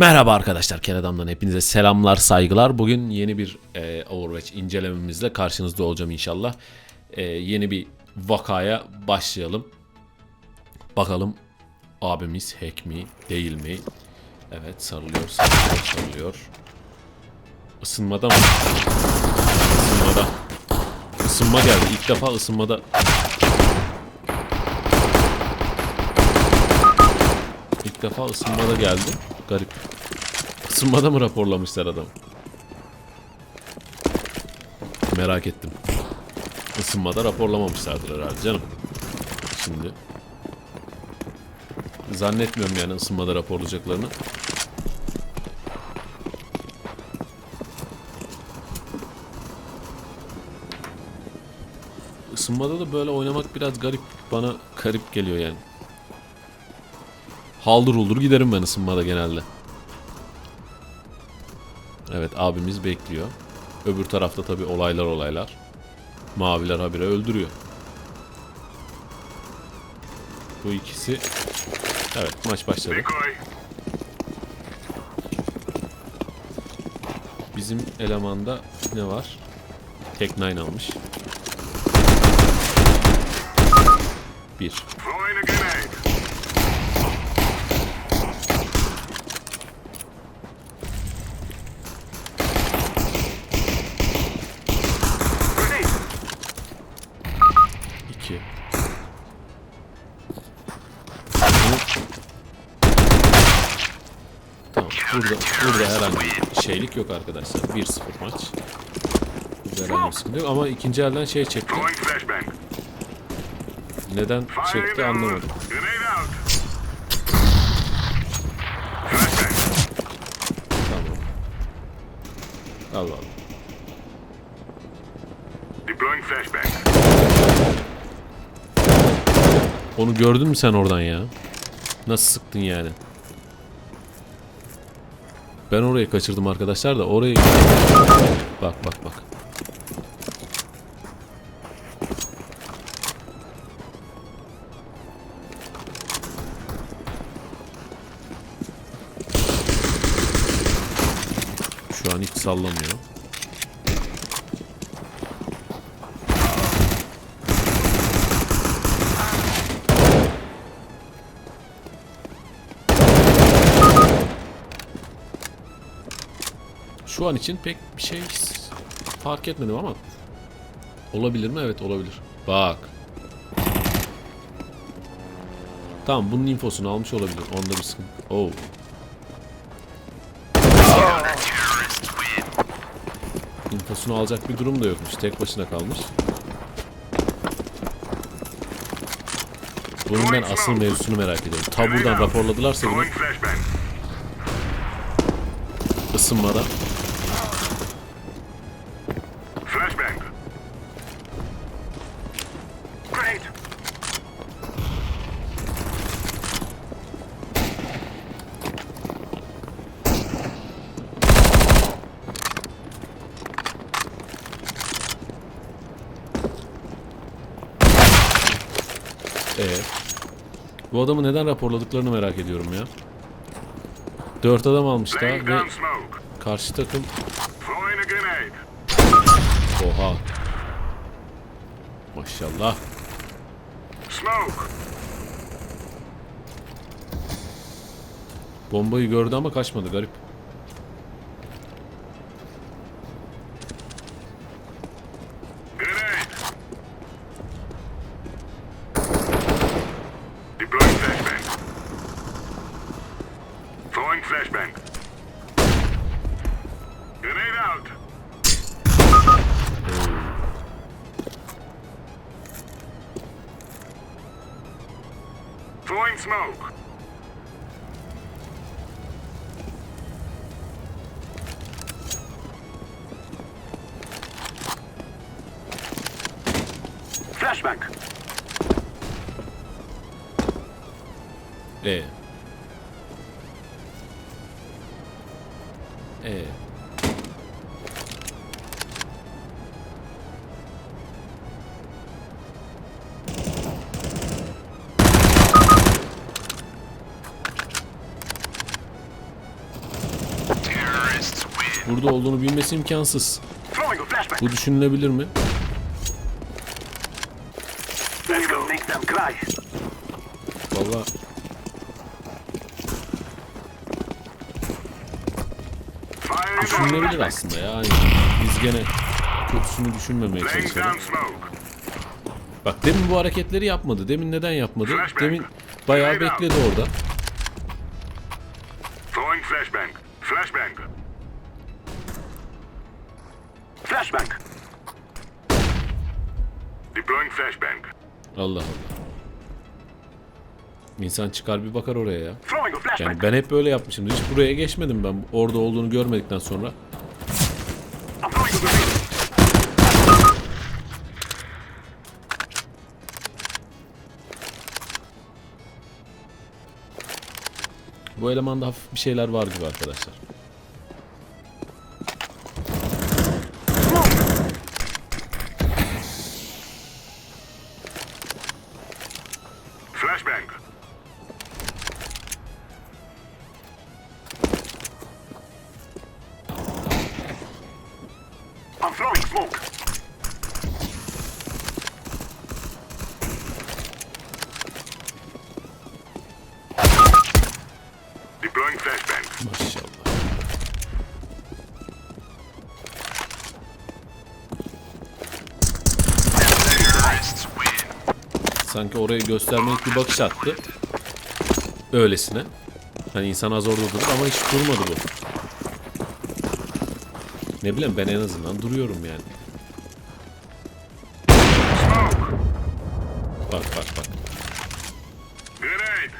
Merhaba arkadaşlar, Keredam'dan hepinize selamlar, saygılar. Bugün yeni bir e, Overwatch incelememizle karşınızda olacağım inşallah. E, yeni bir vakaya başlayalım. Bakalım abimiz hack mi, değil mi? Evet, sarılıyor, sarılıyor, sarılıyor. Isınmada mı? Isınmada. Isınma geldi. İlk defa ısınmada İlk defa ısınmada geldi. Isınmada mı raporlamışlar adam? Merak ettim. Isınmada raporlamamışlardır herhalde canım. Şimdi. Zannetmiyorum yani ısınmada raporlayacaklarını. Isınmada da böyle oynamak biraz garip. Bana garip geliyor yani. Haldır uldur giderim ben ısınmada genelde. Evet abimiz bekliyor. Öbür tarafta tabi olaylar olaylar. Maviler habire öldürüyor. Bu ikisi... Evet maç başladı. Bizim elemanda ne var? Tek 9 almış. Bir. Burada, burada herhangi bir şeylik yok arkadaşlar. 1-0 maç. Burada herhangi bir sıkıntı yok ama ikinci elden şey çekti. Neden çekti anlamadım. Tamam. Deploying flashbang. Onu gördün mü sen oradan ya? Nasıl sıktın yani? Ben orayı kaçırdım arkadaşlar da orayı... Bak bak bak. Şu an hiç sallamıyor. Şu an için pek bir şey fark etmedim ama olabilir mi? Evet olabilir. Bak. Tamam bunun infosunu almış olabilir. Onda bir sıkıntı. Oh. İnfosunu alacak bir durum da yokmuş. Tek başına kalmış. Bunun ben asıl mevzusunu merak ediyorum. Ta buradan raporladılarsa bunu ısınmadan Ee, bu adamı neden raporladıklarını merak ediyorum ya. Dört adam almışlar Laying ve karşı takım oha. Maşallah. Smoke. Bombayı gördü ama kaçmadı garip. Throwing smoke. Flashbang. E. E. burada olduğunu bilmesi imkansız. Bu düşünülebilir mi? Valla düşünülebilir aslında ya. Yani biz gene kötüsünü düşünmemeye çalışalım. Bak demin bu hareketleri yapmadı. Demin neden yapmadı? Demin bayağı bekledi orada. Flashbang. Flashbang. Flashbang. Deploying flashbang. Allah Allah. İnsan çıkar bir bakar oraya ya. Yani ben hep böyle yapmışım. Hiç buraya geçmedim ben orada olduğunu görmedikten sonra. Bu elemanda hafif bir şeyler var gibi arkadaşlar. Throwing smoke. Deploying flashbang. Sanki orayı göstermelik bir bakış attı. Öylesine. Hani insan az orada durur ama hiç durmadı bu. Ne bileyim ben en azından duruyorum yani. Bak bak bak. Grenade.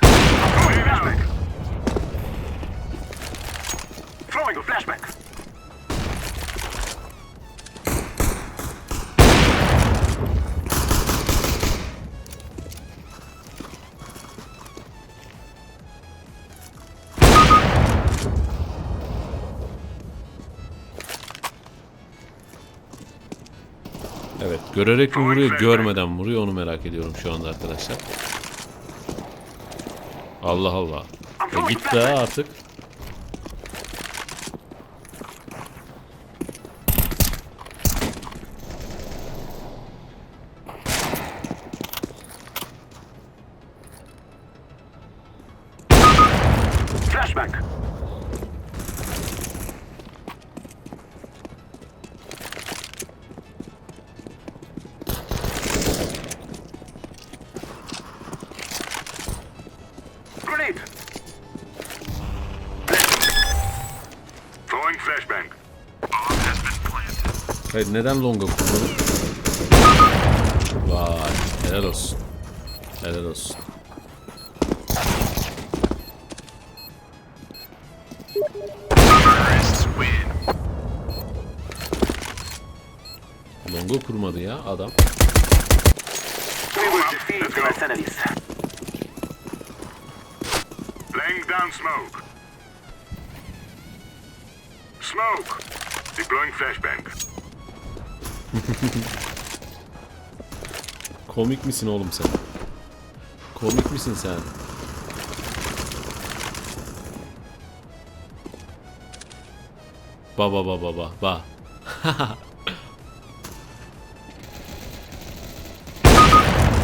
Throwing görerek mi vuruyor görmeden vuruyor onu merak ediyorum şu anda arkadaşlar. Allah Allah. E gitti ha artık. Hayır neden longa kurmadın? Vay helal olsun. Helal olsun. Longa kurmadı ya adam. Laying down smoke. Smoke. Deploying flashbang. Komik misin oğlum sen? Komik misin sen? Baba baba baba ba.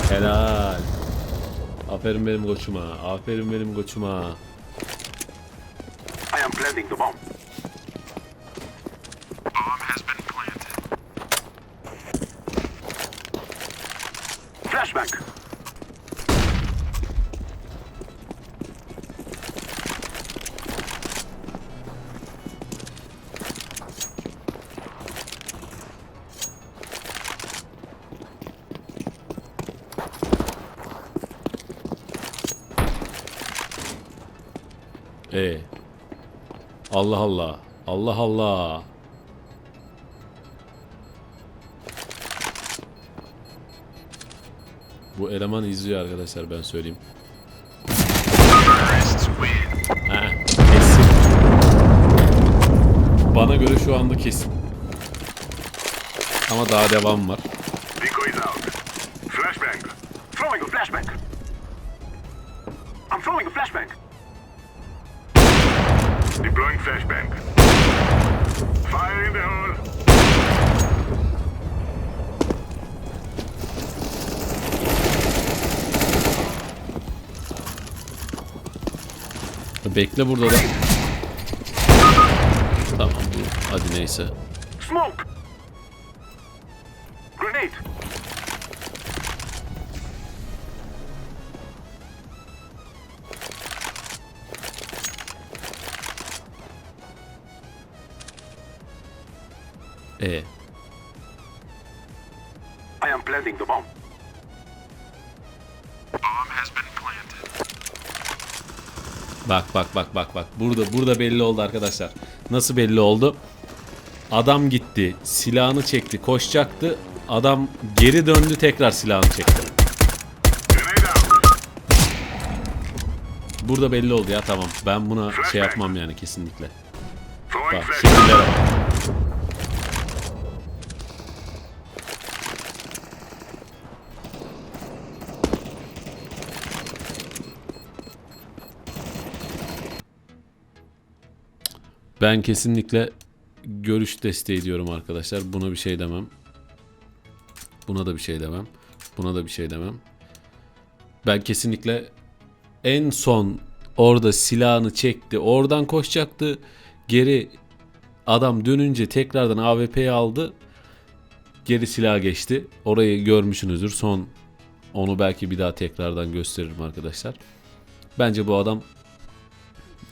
Helal. Aferin benim koçuma. Aferin benim koçuma. I am planting the bomb. Bomb has been planted. Flashbang. E. Allah Allah. Allah Allah. Bu eleman izliyor arkadaşlar ben söyleyeyim. Ha, kesin. Bana göre şu anda kesin. Ama daha devam var. Decoy is out. Flashbang. Throwing a flashbang. I'm throwing a flashbang. Deploying flashbang. Fire in the hole. Bekle burada da. Tamam bu. Hadi neyse. Smoke. Grenade. E. I am planting the bomb. Bak bak bak bak bak. Burada burada belli oldu arkadaşlar. Nasıl belli oldu? Adam gitti, silahını çekti, koşacaktı. Adam geri döndü tekrar silahını çekti. Burada belli oldu ya tamam. Ben buna şey yapmam yani kesinlikle. Bak şekillere bak. Ben kesinlikle görüş desteği diyorum arkadaşlar. Buna bir şey demem. Buna da bir şey demem. Buna da bir şey demem. Ben kesinlikle en son orada silahını çekti. Oradan koşacaktı. Geri adam dönünce tekrardan AWP'yi aldı. Geri silah geçti. Orayı görmüşsünüzdür. Son onu belki bir daha tekrardan gösteririm arkadaşlar. Bence bu adam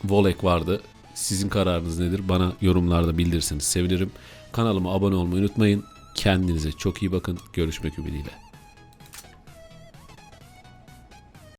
Volek vardı. Sizin kararınız nedir? Bana yorumlarda bildirirseniz sevinirim. Kanalıma abone olmayı unutmayın. Kendinize çok iyi bakın. Görüşmek ümidiyle.